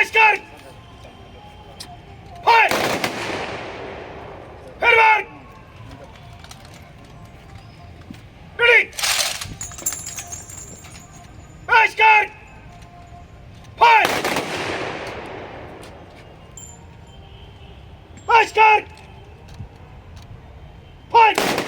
Ateş kalk! Hayır! Hırvar! Gülük! Ateş kalk! Hayır!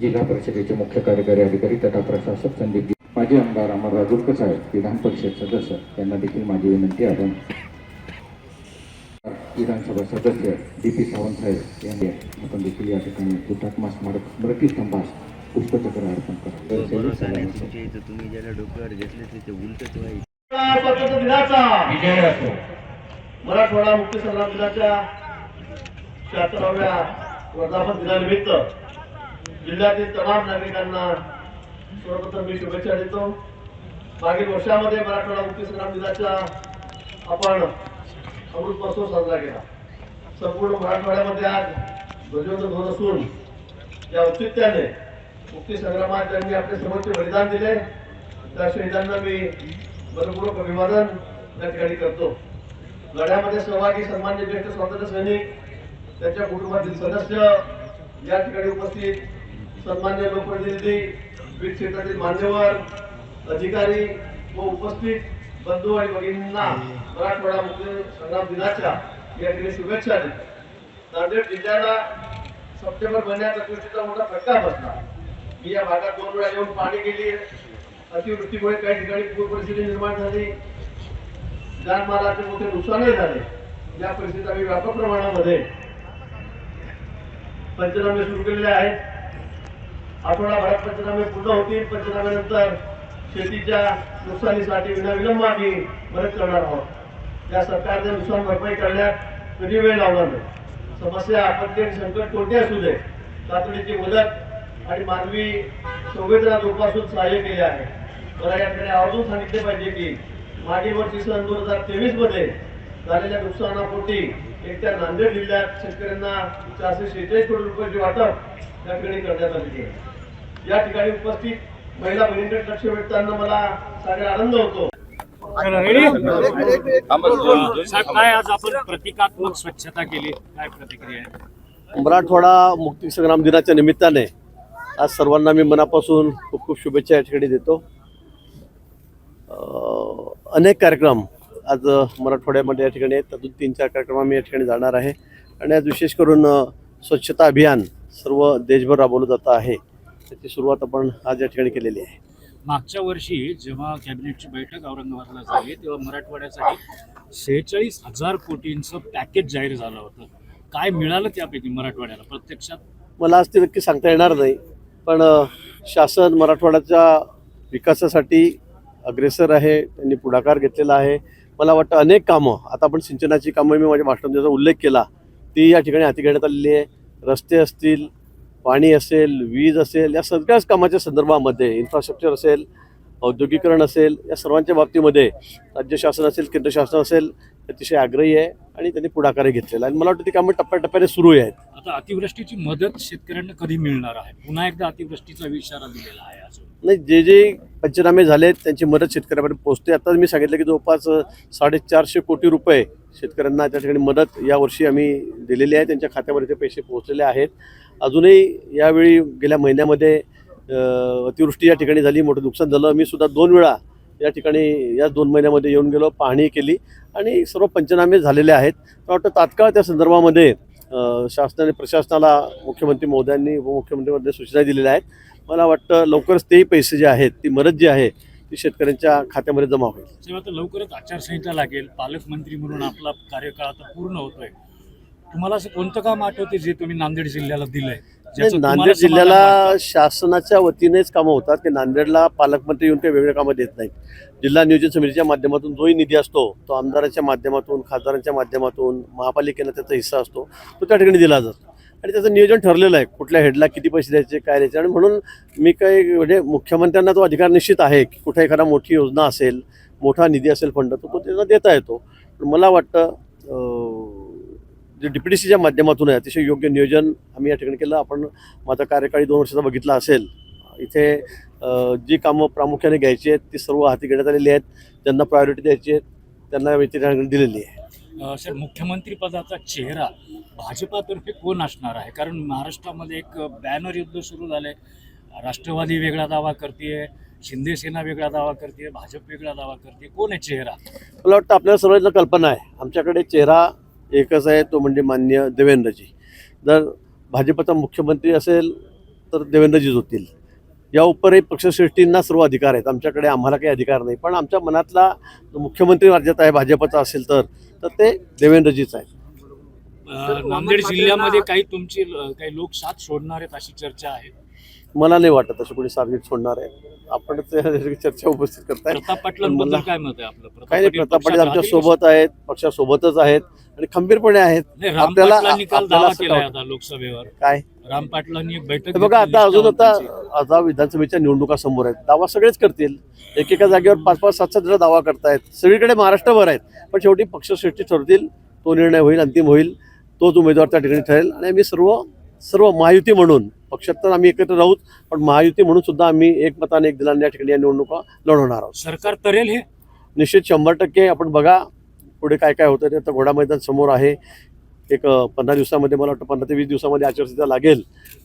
जिल्हा परिषदेचे मुख्य कार्यकारी अधिकारी तथा प्रशासक संदीप माजी आमदार अमर राजूरकर साहेब विधान परिषद सदस्य यांना देखील माझी विनंती आहे. विधानसभा सदस्य डी पी सावंत साहेब यांनी आपण देखील या ठिकाणी हुतात्मा स्मारक स्मृतीस्तंभास पुष्पचक्र अर्पण करा. तुमच्या इथं तुम्ही ज्याला डोक्यावर घेतले त्याचे उलटच व्हायचे स्वातंत्र्य दिनाचा विजय असो. मराठवाडा मुक्ती संग्राम दिनाच्या शहात्तराव्या वर्धापन दिनानिमित्त जिल्ह्यातील तमाम नागरिकांना सर्वप्रथम मी शुभेच्छा देतो. मागील वर्षामध्ये मराठवाडा मुक्ती संग्राम दिनाचा आपण अमृत महोत्सव साजरा केला. संपूर्ण मराठवाड्यामध्ये आज ध्वजवंत होत असून या औचित्याने मुक्ती संग्रामात ज्यांनी आपले सर्वोच्च बलिदान दिले. त्या शहीदांना मी मनपूर्वक अभिवादन या ठिकाणी करतो. लढ्यामध्ये सहभागी सन्मान्य ज्येष्ठ स्वातंत्र्य सैनिक त्यांच्या कुटुंबातील सदस्य या ठिकाणी उपस्थित सन्मान्य लोकप्रतिनिधी विविध क्षेत्रातील मान्यवर अधिकारी व उपस्थित बंधू आणि भगिनींना मराठवाडा मुक्ती संग्राम दिनाच्या या ठिकाणी शुभेच्छा देतो. नांदेड जिल्ह्याला सप्टेंबर महिन्यात अतिवृष्टीचा मोठा फटका बसला. मी या भागात दोन वेळा येऊन पाणी गेली अतिवृष्टीमुळे काही ठिकाणी पूर परिस्थिती निर्माण झाली. जानमालाचे मोठे नुकसानही झाले. या परिस्थितीत आम्ही व्यापक प्रमाणामध्ये पंचनामे सुरू केलेले आहेत. आठवडाभरात पंचनामे पूर्ण होतील. पंचनाम्यानंतर शेतीच्या नुकसानीसाठी विनाविलंब आम्ही मदत करणार आहोत. या सरकारने नुकसान भरपाई करण्यात कधी वेळ लावणार नाही. समस्या आपत्ती आणि संकट कोणते असू दे तातडीची मदत आणि मानवी संवेदना जोपासून सहाय्य केले आहे. मला या ठिकाणी आवर्जून सांगितले पाहिजे की मागील वर्षी सन दोन हजार तेवीसमध्ये झालेल्या नुकसानापोटी एकट्या नांदेड जिल्ह्यात शेतकऱ्यांना चारशे शेहेचाळीस कोटी रुपयाची वाटप या ठिकाणी करण्यात आलेली आहे. या ठिकाणी उपस्थित महिला बहिणींकडे लक्ष वेधताना मला सगळा आनंद होतो. साहेब काय आज आपण प्रतिकात्मक स्वच्छता केली? काय प्रतिक्रिया आहे? मराठवाडा मुक्ती संग्राम दिनाच्या निमित्ताने आज सर्वांना मी मनापासून खूप खूप शुभेच्छा या ठिकाणी देतो. अनेक कार्यक्रम आज मराठवाड्यामध्ये या ठिकाणी आहेत. त्यातून तीन चार कार्यक्रम आम्ही या ठिकाणी जाणार आहे. आणि आज विशेष करून स्वच्छता अभियान सर्व देशभर राबवलं जातं आहे. त्याची सुरुवात आपण आज या ठिकाणी केलेली आहे. मागच्या वर्षी जेव्हा कॅबिनेटची बैठक औरंगाबादला झाली तेव्हा मराठवाड्यासाठी सेहेचाळीस हजार कोटींचं पॅकेज जाहीर झालं होतं. काय मिळालं त्यापैकी मराठवाड्याला प्रत्यक्षात? मला आज ते नक्की सांगता येणार नाही पण शासन मराठवाड्याच्या विकासासाठी अग्रेसर आहे त्यांनी पुढाकार घेतलेला आहे. मला वाटतं अनेक कामं आता आपण सिंचनाची कामं मी माझ्या भाषणात ज्याचा उल्लेख केला ती या ठिकाणी हाती घेण्यात आलेली आहे. रस्ते असतील पाणी असेल वीज असेल या सगळ्याच कामाच्या संदर्भामध्ये इन्फ्रास्ट्रक्चर असेल औद्योगिकरण असेल या सर्वांच्या बाबतीमध्ये राज्य शासन असेल केंद्र शासन असेल अतिशय आग्रही आहे आणि त्यांनी पुढाकारही घेतलेला आहे. आणि मला वाटतं ती कामं टप्प्याटप्प्याने सुरू आहेत. आता अतिवृष्टीची मदत शेतकऱ्यांना कधी मिळणार आहे? पुन्हा एकदा अतिवृष्टीचा इशारा दिलेला आहे नाही जे जे पंचनामे झाले त्यांची मदत शेतकऱ्यापर्यंत पोहोचते. आता मी सांगितलं की जवळपास साडेचारशे कोटी रुपये शेतकऱ्यांना त्या ठिकाणी मदत यावर्षी आम्ही दिलेली आहे. त्यांच्या खात्यामध्ये ते पैसे पोहोचलेले आहेत. अजूनही यावेळी गेल्या महिन्यामध्ये अतिवृष्टी या ठिकाणी झाली मोठं नुकसान झालं. मी सुद्धा दोन वेळा या ठिकाणी या दोन महिन्यामध्ये येऊन गेलो पाहणी केली आणि सर्व पंचनामे झालेले आहेत. मला वाटतं तात्काळ त्या संदर्भामध्ये शासनाने प्रशासनाला मुख्यमंत्री महोदयांनी उपमुख्यमंत्री महोदय सूचना दिलेल्या आहेत. मला वाटतं लवकरच तेही पैसे जे आहेत ती मदत जी आहे ती शेतकऱ्यांच्या खात्यामध्ये जमा होईल. आता लवकरच आचारसंहिता लागेल. पालकमंत्री म्हणून आपला कार्यकाळ आता पूर्ण होतोय. तुम्हाला असं कोणतं काम आठवते जे तुम्ही नांदेड जिल्ह्याला दिलंय? ज्याचं तुम्हाला नांदेड समाधान जिल्ह्याला? शासनाच्या वतीनेच कामं होतात. की नांदेडला पालकमंत्री येऊन काही वेगळे कामं देत नाहीत. जिल्हा नियोजन समितीच्या माध्यमातून जोही निधी असतो तो आमदारांच्या माध्यमातून खासदारांच्या माध्यमातून महापालिकेला त्याचा हिस्सा असतो तो त्या ठिकाणी दिला जातो. आणि त्याचं नियोजन ठरलेलं आहे कुठल्या हेडला किती पैसे द्यायचे काय द्यायचे. आणि म्हणून मी काही म्हणजे मुख्यमंत्र्यांना तो अधिकार निश्चित आहे की कुठे एखादा मोठी योजना असेल मोठा निधी असेल फंड तर तो त्यांना देता येतो. पण मला वाटतं अं, जे डीपीडीसीच्या माध्यमातून आहे अतिशय योग्य नियोजन आम्ही या ठिकाणी केलं. आपण माझा कार्यकाळी दोन वर्षाचा बघितला असेल. इथे जी कामं प्रामुख्याने घ्यायची आहेत ती सर्व हाती घेण्यात आलेली आहेत. ज्यांना प्रायोरिटी द्यायची आहे त्यांना ठिकाणी दिलेली आहे. सर मुख्यमंत्री पदाचा चेहरा भाजपातर्फे कोण असणार आहे? कारण महाराष्ट्रामध्ये एक बॅनर युद्ध सुरू झालंय. राष्ट्रवादी वेगळा दावा करते शिंदे सेना वेगळा दावा करते भाजप वेगळा दावा करते कोण आहे चेहरा? मला वाटतं आपल्याला सर्वांना कल्पना आहे. आमच्याकडे चेहरा एकच आहे तो म्हणजे मान्य देवेंद्रजी. जर भाजपचा मुख्यमंत्री असेल तर देवेंद्रजीच होतील. या उपरही पक्षश्रेष्ठींना सर्व अधिकार आहेत. आमच्याकडे आम्हाला काही अधिकार नाही. पण आमच्या मनातला जो मुख्यमंत्री राज्यात आहे भाजपचा असेल तर तर ते देवेंद्रजीच आहेत. अं, नांदेड जिल्ह्यामध्ये काही तुमची काही लोक साथ सोडणार आहेत अशी चर्चा आहे? मला नाही वाटत असं कोणी सार्वजनिक सोडणार आहे. आपण चर्चा उपस्थित करताय. प्रताप पाटलांबद्दल मला- काय मत आहे आपलं? काही नाही पाटील प्रताप पाटील आमच्यासोबत आहेत पक्षासोबतच आहेत. आणि खंबीरपणे आहेत. राम आपल्याला- पाटलांनी काल आपल्याला दावा असं केलाय वाटतं. आता लोकसभेवर. काय? राम पाटलांनी एक बैठक हे बघा घेतली आता अजून आता. आता विधानसभेच्या निवडणुका समोर आहेत. दावा सगळेच करतील. एकेका जागेवर पाच पाच सात सात जण दावा करतायत. सगळीकडे महाराष्ट्रभर आहेत. पण शेवटी पक्षश्रेष्ठी ठरतील तो निर्णय होईल अंतिम होईल तोच उमेदवार त्या ठिकाणी ठरेल. आणि आम्ही सर्व सर्व महायुती म्हणून पक्षात तर आम्ही एकत्र राहूच पण महायुती म्हणून सुद्धा आम्ही एकमताने एक दिलाने या ठिकाणी या निवडणुका लढवणार आहोत. सरकार तरेल हे? निश्चित शंभर टक्के. आपण बघा पुढे काय काय होतं ते आता घोडा मैदान समोर आहे. एक पंधरा दिवसामध्ये मला वाटतं पंधरा ते वीस दिवसामध्ये आचारसंहिता लागेल.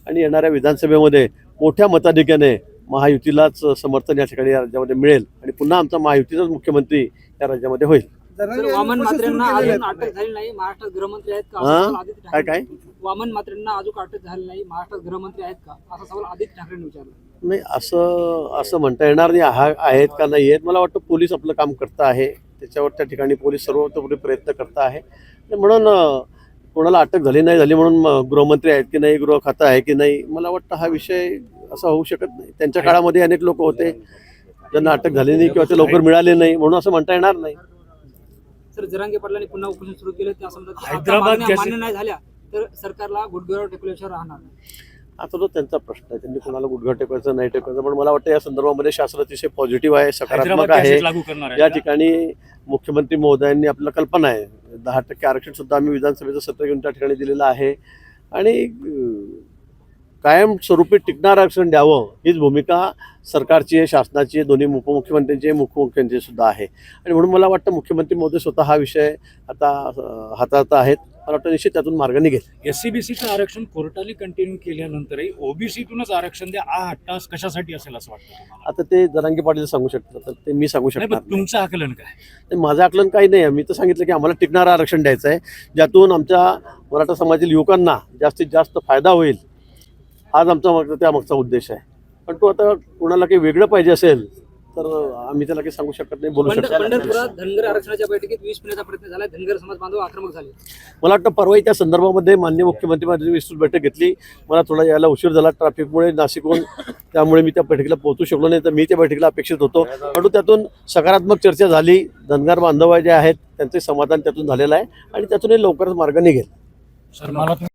आणि येणाऱ्या विधानसभेमध्ये मोठ्या मताधिक्याने महायुतीलाच समर्थन या ठिकाणी या राज्यामध्ये मिळेल. आणि पुन्हा आमचा महायुतीचाच मुख्यमंत्री या राज्यामध्ये होईल. वामन म्हात्रेंना अजून अटक झाली नाही. महाराष्ट्रात गृहमंत्री आहेत का? असा सवाल आदित्य काय ठाकरे काय वामन म्हात्रेंना अजून अटक झाली नाही. महाराष्ट्रात गृहमंत्री आहेत का? असा सवाल आदित्य ठाकरेंनी विचारला. नाही असं असं म्हणता येणार नाही. हा आहेत का नाही आहेत? मला वाटतं पोलीस आपलं काम करतं आहे. त्याच्यावर त्या ठिकाणी पोलीस सर्वतोपरी प्रयत्न करत आहे. म्हणून कोणाला अटक झाली नाही झाली म्हणून गृहमंत्री आहेत की नाही गृह खातं आहे की नाही मला वाटतं हा विषय असा होऊ शकत नाही. त्यांच्या काळामध्ये अनेक लोक होते ज्यांना अटक झाली नाही किंवा ते लवकर मिळाले नाही म्हणून असं म्हणता येणार नाही. सर जरांगे पाटलांनी पुन्हा उपोषण सुरू केलं त्या हैदराबाद मान्य नाही झाल्या तर सरकारला गुडघ्यावर टेकल्याशिवाय राहणार. नाही आता तो त्यांचा प्रश्न आहे. त्यांनी कोणाला गुडघा टेकायचं नाही टेकायचं पण मला वाटतं या संदर्भामध्ये शास्त्र अतिशय पॉझिटिव्ह आहे सकारात्मक आहे. या? ठिकाणी मुख्यमंत्री महोदयांनी आपल्याला कल्पना आहे. दहा टक्के आरक्षण सुद्धा आम्ही विधानसभेचं सत्र घेऊन त्या ठिकाणी दिलेलं आहे. आणि कायमस्वरूपी टिकणारं आरक्षण द्यावं हीच भूमिका सरकारची आहे शासनाची आहे दोन्ही उपमुख्यमंत्र्यांची आहे मुख्यमंत्र्यांची सुद्धा आहे. आणि म्हणून मला वाटतं मुख्यमंत्री महोदय स्वतः हा विषय आता हाताळत आहेत. मला वाटतं निश्चित त्यातून मार्ग निघेल. एससीबीसीचं आरक्षण कोर्टाने कंटिन्यू केल्यानंतरही ओबीसीतूनच आरक्षण द्या. आ हट्टास कशासाठी असेल असं वाटतं तुम्हाला? आता ते जरांगी पाटील सांगू शकतात. तर ते मी सांगू नाही शकणार पण नाही. तुमचं आकलन काय? नाही, माझं आकलन काही नाही आहे. मी तर सांगितलं की आम्हाला टिकणारं आरक्षण द्यायचं आहे. ज्यातून आमच्या मराठा समाजातील युवकांना जास्तीत जास्त फायदा होईल हाच आमचा मागचा त्या मागचा उद्देश आहे. पण तो आता कोणाला काही वेगळं पाहिजे असेल तर आम्ही त्याला काही सांगू शकत नाही बोलू शकत नाही. पंढरपुरात धनगर आरक्षणाच्या बैठकीत विष पिण्याचा प्रयत्न झाला. धनगर समाज बांधव आक्रमक झाले. मला वाटतं परवाही त्या संदर्भामध्ये मान्य मुख्यमंत्री माझी विस्तृत बैठक घेतली. मला थोडा यायला उशीर झाला ट्रॅफिकमुळे नाशिकहून. त्यामुळे मी त्या बैठकीला पोहोचू शकलो नाही तर मी त्या बैठकीला अपेक्षित होतो. परंतु त्यातून सकारात्मक चर्चा झाली. धनगर बांधव जे आहेत त्यांचे समाधान त्यातून झालेलं आहे आणि त्यातूनही लवकरच मार्ग निघेल. सर मला